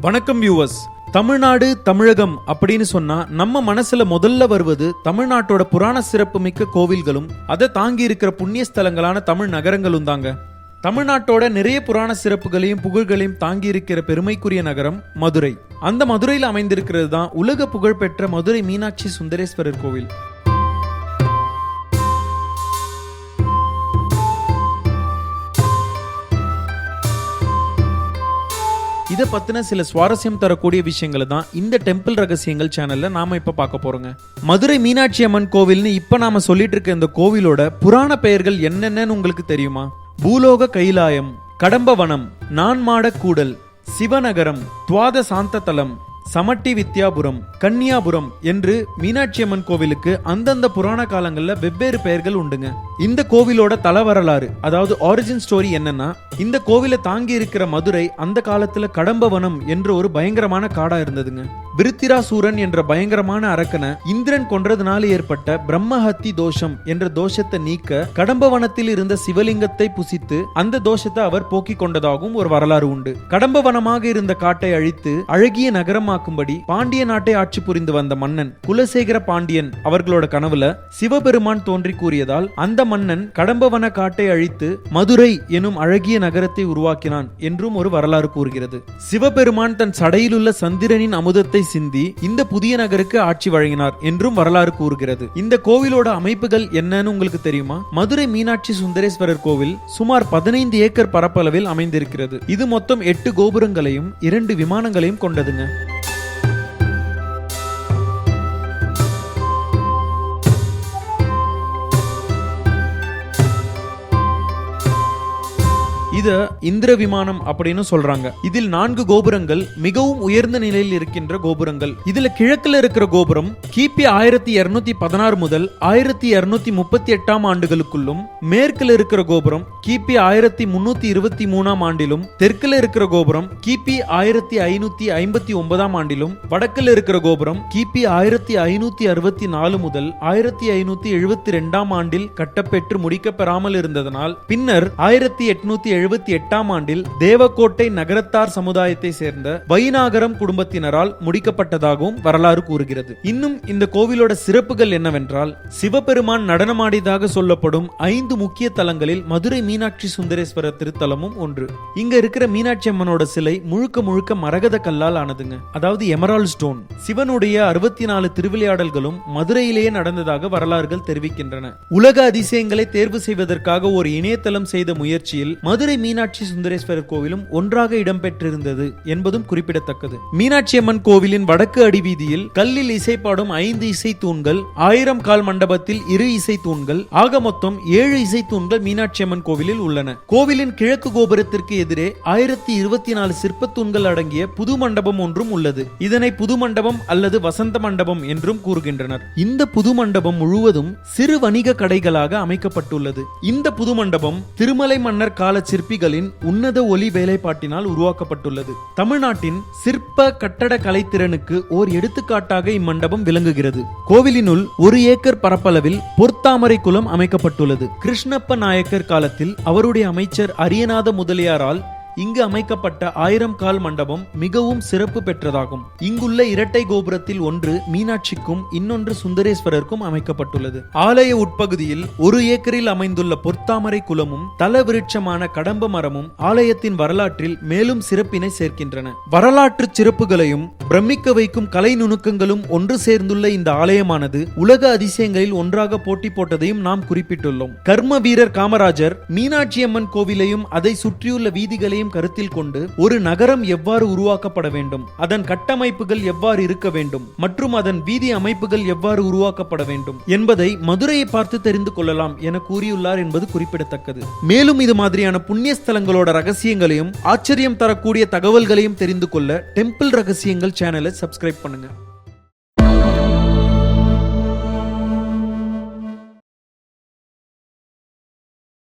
வணக்கம் வியூவர்ஸ் தமிழ்நாடு தமிழகம் அப்படின்னு சொன்னா நம்ம மனசுல முதல்ல வருவது தமிழ்நாட்டோட புராண சிறப்பு மிக்க கோவில்களும் அதை தாங்கி இருக்கிற புண்ணிய ஸ்தலங்களான தமிழ் நகரங்களும் தாங்க. தமிழ்நாட்டோட நிறைய புராண சிறப்புகளையும் புகழ்களையும் தாங்கி இருக்கிற பெருமைக்குரிய நகரம் மதுரை. அந்த மதுரையில் அமைந்திருக்கிறது தான் உலக புகழ்பெற்ற மதுரை மீனாட்சி சுந்தரேஸ்வரர் கோவில். இதை பத்தின சில சுவாரஸ்யம் தரக்கூடிய விஷயங்களை தான் இந்த டெம்பிள் ரகசியங்கள் சேனல்ல நாம இப்ப பார்க்க போறோங்க. மதுரை மீனாட்சி அம்மன் கோவில்னு இப்ப நாம சொல்லிட்டு இருக்க இந்த கோவிலோட புராண பெயர்கள் என்னென்னு உங்களுக்கு தெரியுமா? பூலோக கைலாயம் கடம்பவனம் நான்மாட கூடல் சிவநகரம் துவாத சாந்த தலம் சமட்டி வித்யாபுரம் கன்னியாபுரம் என்று மீனாட்சி அம்மன் கோவிலுக்கு அந்தந்த புராண காலங்களில் வெவ்வேறு பெயர்கள் உண்டுங்க. இந்த கோவிலோட தல வரலாறு அதாவது ஆரிஜின் ஸ்டோரி என்னன்னா இந்த கோவிலை தாங்கி இருக்கிற மதுரை அந்த காலத்துல கடம்பவனம் என்ற ஒரு பயங்கரமான காடா இருந்ததுங்க. விருத்திராசூரன் என்ற பயங்கரமான அரக்கனை இந்திரன் கொன்றதுனால ஏற்பட்ட பிரம்மஹத்தி தோஷம் என்ற தோஷத்தை நீக்க கடம்பவனத்தில் இருந்த சிவலிங்கத்தை புசித்து அந்த தோஷத்தை அவர் போக்கிக் கொண்டதாகவும் ஒரு வரலாறு உண்டு. கடம்பவனமாக இருந்த காட்டை அழித்து அழகிய நகரமாக்கும்படி பாண்டிய நாட்டை ஆட்சி புரிந்து வந்த மன்னன் குலசேகர பாண்டியன் அவர்களோட கனவுல சிவபெருமான் தோன்றி கூறியதால் அந்த மன்னன் கடம்பவன காட்டை அழித்து மதுரை எனும் அழகிய நகரத்தை உருவாக்கினான் என்றும் ஒரு வரலாறு கூறுகிறது. சிவபெருமான் தன் சடையிலுள்ள சந்திரனின் அமுதத்தை சிந்தி இந்த புதிய நகருக்கு ஆட்சி வழங்கினார் என்றும் வரலாறு கூறுகிறது. இந்த கோவிலோட அமைப்புகள் என்னன்னு உங்களுக்கு தெரியுமா? மதுரை மீனாட்சி சுந்தரேஸ்வரர் கோவில் சுமார் பதினைந்து ஏக்கர் பரப்பளவில் அமைந்திருக்கிறது. இது மொத்தம் எட்டு கோபுரங்களையும் இரண்டு விமானங்களையும் கொண்டதுங்க. இத இந்திர விமானம் அப்படின்னு சொல்றாங்க. இதில் நான்கு கோபுரங்கள் மிகவும் உயர்ந்த நிலையில் இருக்கின்ற கோபுரங்கள். இதுல கிழக்குல இருக்கிற கோபுரம் கிபி ஆயிரத்தி இருநூத்தி பதினாறு முதல் ஆயிரத்தி இருநூத்தி முப்பத்தி எட்டாம் ஆண்டுகளுக்குள்ளும் மேற்குல இருக்கிற கோபுரம் கிபி ஆயிரத்தி முன்னூத்தி இருபத்தி மூணாம் ஆண்டிலும் தெற்குல இருக்கிற கோபுரம் கிபி ஆயிரத்தி ஐநூத்தி ஐம்பத்தி ஒன்பதாம் ஆண்டிலும் வடக்குல இருக்கிற கோபுரம் கிபி ஆயிரத்தி ஐநூத்தி அறுபத்தி நாலு முதல் ஆயிரத்தி ஐநூத்தி எழுபத்தி ரெண்டாம் ஆண்டில் கட்டப்பெற்று முடிக்கப்பெறாமல் இருந்ததனால் பின்னர் ஆயிரத்தி எட்நூத்தி எழுபத்தி எட்டாம் ஆண்டில் தேவக்கோட்டை நகரத்தார் சமுதாயத்தை சேர்ந்த வைநாகரம் குடும்பத்தினரால் முடிக்கப்பட்டதாகவும் வரலாறு கூறுகிறது. இன்னும் இந்த கோவிலோட சிறப்புகள் என்னவென்றால் சிவபெருமான் நடனமாடியதாக சொல்லப்படும் ஐந்து முக்கிய தலங்களில் மதுரை மீனாட்சி சுந்தரேஸ்வரர் திருத்தலமும் ஒன்று. இங்க இருக்கிற மீனாட்சி அம்மனோட சிலை முழுக்க முழுக்க மரகத கல்லால் ஆனதுங்க. அதாவது எமரால் ஸ்டோன். சிவனுடைய அறுபத்தி நாலு திருவிளையாடல்களும் மதுரையிலேயே நடந்ததாக வரலாறுகள் தெரிவிக்கின்றன. உலக அதிசயங்களை தேர்வு செய்வதற்காக ஒரு இணையதளம் செய்த முயற்சியில் மதுரை மீனாட்சி சுந்தரேஸ்வரர் கோவிலும் ஒன்றாக இடம்பெற்றிருந்தது என்பதும் குறிப்பிடத்தக்கது. மீனாட்சி அம்மன் கோவிலின் வடக்கு அடிவீதியில் கல்லில் இசைப்பாடும் ஐந்து இசை தூண்கள் ஆயிரம் கால் மண்டபத்தில் இரு இசை தூண்கள் ஆக மொத்தம் ஏழு இசை தூண்கள் மீனாட்சி அம்மன் கோவிலில் உள்ளன. கோவிலின் கிழக்கு கோபுரத்திற்கு எதிரே ஆயிரத்தி இருபத்தி நாலு சிற்ப தூண்கள் அடங்கிய புது மண்டபம் ஒன்றும் உள்ளது. இதனை புது மண்டபம் அல்லது வசந்த மண்டபம் என்றும் கூறுகின்றனர். இந்த புது மண்டபம் முழுவதும் சிறு வணிக கடைகளாக அமைக்கப்பட்டுள்ளது. இந்த புது மண்டபம் திருமலை மன்னர் கால சிற்ப சிற்பிகளின் உன்னத ஒலி வேலைப்பாட்டினால் உருவாக்கப்பட்டுள்ளது. தமிழ்நாட்டின் சிற்ப கட்டட கலைத்திறனுக்கு ஓர் எடுத்துக்காட்டாக இம்மண்டபம் விளங்குகிறது. கோவிலினுள் ஒரு ஏக்கர் பரப்பளவில் பொற்தாமரை குளம் அமைக்கப்பட்டுள்ளது. கிருஷ்ணப்ப நாயக்கர் காலத்தில் அவருடைய அமைச்சர் அரியநாத முதலியாரால் இங்கு அமைக்கப்பட்ட ஆயிரம் கால் மண்டபம் மிகவும் சிறப்பு பெற்றதாகும். இங்குள்ள இரட்டை கோபுரத்தில் ஒன்று மீனாட்சிக்கும் இன்னொன்று சுந்தரேஸ்வரருக்கும் அமைக்கப்பட்டுள்ளது. ஆலய உட்பகுதியில் ஒரு ஏக்கரில் அமைந்துள்ள பொற்தாமரை குளமும் தல விருட்சமான கடம்ப மரமும் ஆலயத்தின் வரலாற்றில் மேலும் சிறப்பினை சேர்க்கின்றன. வரலாற்று சிறப்புகளையும் பிரமிக்க வைக்கும் கலை நுணுக்கங்களும் ஒன்று சேர்ந்துள்ள இந்த ஆலயமானது உலக அதிசயங்களில் ஒன்றாக போட்டி போட்டதையும் நாம் குறிப்பிட்டுள்ளோம். கர்ம வீரர் காமராஜர் மீனாட்சி அம்மன் கோவிலையும் அதை சுற்றியுள்ள வீதிகளையும் அனைத்தையும் கருத்தில் கொண்டு ஒரு நகரம் எவ்வாறு உருவாக்கப்பட வேண்டும் அதன் கட்டமைப்புகள் எவ்வாறு இருக்க வேண்டும் மற்றும் அதன் வீதி அமைப்புகள் எவ்வாறு உருவாக்கப்பட வேண்டும் என்பதை மதுரையை பார்த்து தெரிந்து கொள்ளலாம் என கூறியுள்ளார் என்பது குறிப்பிடத்தக்கது. மேலும் இது மாதிரியான புண்ணிய ஸ்தலங்களோட ரகசியங்களையும் ஆச்சரியம் தரக்கூடிய தகவல்களையும் தெரிந்து கொள்ள டெம்பிள் ரகசியங்கள் சேனலை சப்ஸ்கிரைப் பண்ணுங்க.